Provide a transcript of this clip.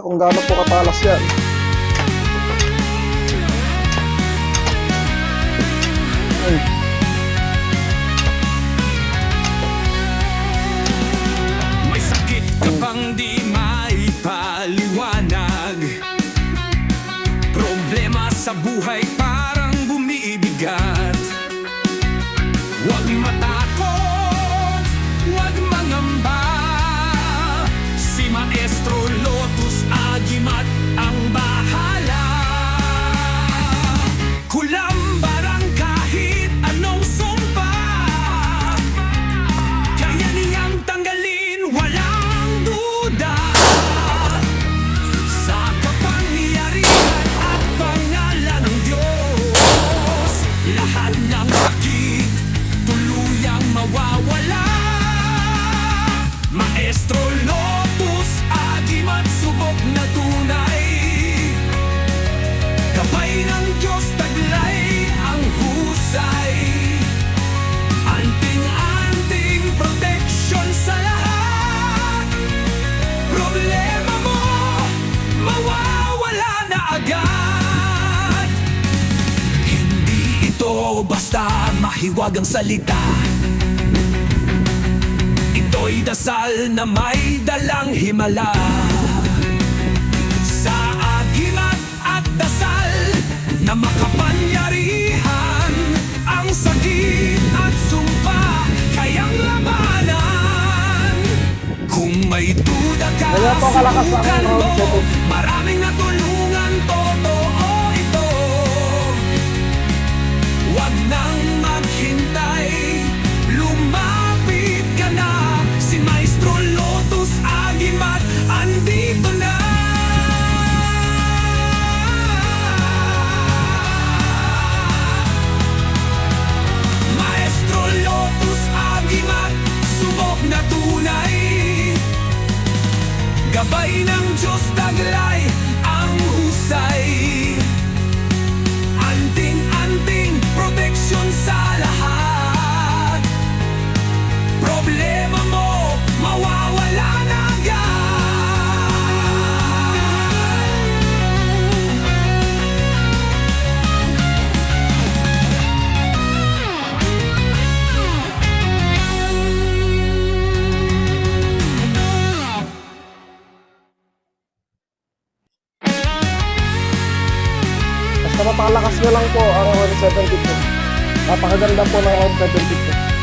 kung gaano po katalas yan. Ay, May sakit ka bang di maipaliwanag. Problema sa buhay parang bumibigat agad Hindi ito basta mahiwagang salita. Ito'y dasal na may dalang himala. Sa agimat at dasal na makapangyarihan Ang sagip at sumpa kayang labanan. Kung may duda ka, subukan mo. Maraming natulungan, na tunay. Gabay ng Diyos taglay basta mapakalakas nyo lang po ang round 72. Napakaganda po ng round 72.